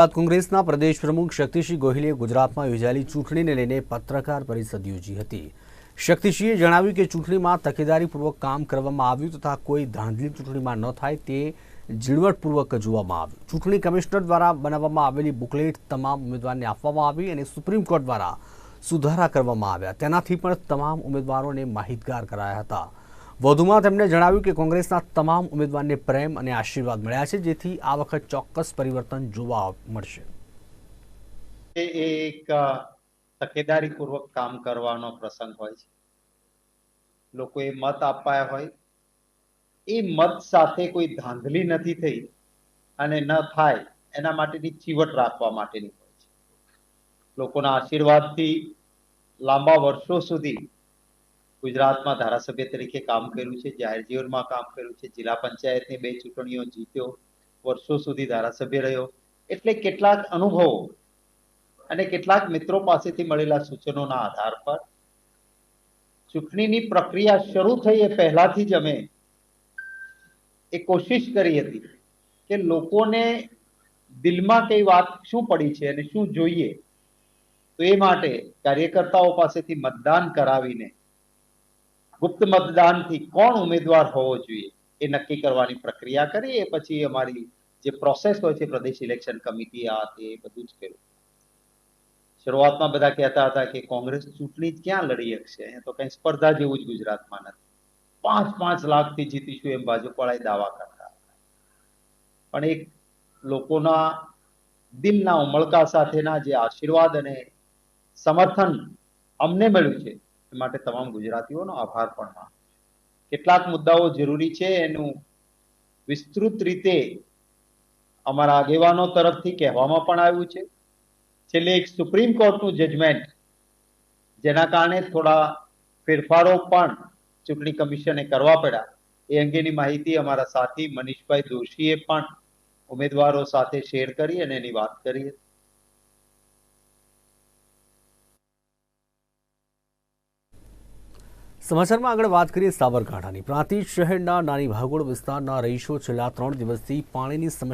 ગુજરાત કોંગ્રેસના પ્રદેશ પ્રમુખ શક્તિસિંહ ગોહિલે ગુજરાતમાં યોજાયેલી ચૂંટણીને લઈને પત્રકાર પરિષદ યોજી હતી. શક્તિસિંહે જણાવ્યું કે ચૂંટણીમાં તકેદારીપૂર્વક કામ કરવામાં આવ્યું તથા કોઈ ધાંધલી ચૂંટણીમાં ન થાય તે ઝીણવટપૂર્વક જોવામાં આવ્યું. ચૂંટણી કમિશનર દ્વારા બનાવવામાં આવેલી બુકલેટ તમામ ઉમેદવારને આપવામાં આવી અને સુપ્રીમ કોર્ટ દ્વારા સુધારા કરવામાં આવ્યા. તેનાથી પણ તમામ ઉમેદવારોને માહિતગાર કરાયા હતા. વધુમાં તેમણે જણાવ્યું કે કોંગ્રેસના તમામ ઉમેદવારને પ્રેમ અને આશીર્વાદ મળ્યા છે, જેથી આ વખત ચોક્કસ પરિવર્તન જોવા મળશે. એ એક તકેદારીપૂર્વક કામ કરવાનો પ્રસંગ હોય છે. લોકોએ મત આપ્યા હોય. એ મત સાથે કોઈ ધાંધલી નથી થઈ અને ન થાય એના માટેની ચીવટ રાખવા માટેની હોય છે. લોકોના આશીર્વાદથી લાંબા વર્ષો સુધી ગુજરાતમાં ધારાસભ્ય તરીકે કામ કર્યું છે, જાહેર જીવનમાં કામ કર્યું છે, જિલ્લા પંચાયતની બે ચૂંટણીઓ જીત્યો, વર્ષો સુધી ધારાસભ્ય રહ્યો. એટલે કેટલાક અનુભવો અને કેટલાક મિત્રો પાસેથી મળેલા સૂચનોના આધાર પર ચૂંટણીની પ્રક્રિયા શરૂ થઈ એ પહેલાથી જ અમે એ કોશિશ કરી હતી કે લોકોને દિલમાં કઈ વાત શું પડી છે અને શું જોઈએ તો એ માટે કાર્યકર્તાઓ પાસેથી મતદાન કરાવીને ગુપ્ત મતદાનથી કોણ ઉમેદવાર હોવો જોઈએ એ નક્કી કરવાની પ્રક્રિયા કરી એ પછી અમારી જે પ્રોસેસ હોય છે, પ્રદેશ ઇલેક્શન કમિટી આ તે બધું જ કર્યું શરૂઆતમાં બધા કહેતા હતા કે કોંગ્રેસ ચૂંટણી ક્યાં લડી શકશે? અહીંયા તો કઈ સ્પર્ધા જેવું જ ગુજરાતમાં નથી. પાંચ પાંચ લાખથી જીતીશું એમ ભાજપવાળાએ દાવા કરતા પણ એક લોકોના દિલના ઉમળકા સાથેના જે આશીર્વાદ અને સમર્થન અમને મળ્યું છે માટે તમામ ગુજરાતીઓનો આભાર પણ માનું કેટલાક મુદ્દાઓ જરૂરી છે, એનું વિસ્તૃત રીતે અમારા આગેવાનો તરફથી કહેવામાં પણ આવ્યું છે. છેલ્લે એક સુપ્રીમ કોર્ટનું જજમેન્ટ જેના કારણે થોડા ફેરફારો પણ ચૂંટણી કમિશને કરવા પડ્યા. એ અંગેની માહિતી અમારા સાથી મનીષભાઈ દોશીએ પણ ઉમેદવારો સાથે શેર કરી અને એની વાત કરી હતી. સમાચારમાં આગળ વાત કરીએ સાબરકાંઠાની. પ્રાંતિજ શહેરના નાની ભાગોળ વિસ્તારના રહીશો છેલ્લા ત્રણ દિવસથી પાણીની સમસ્યા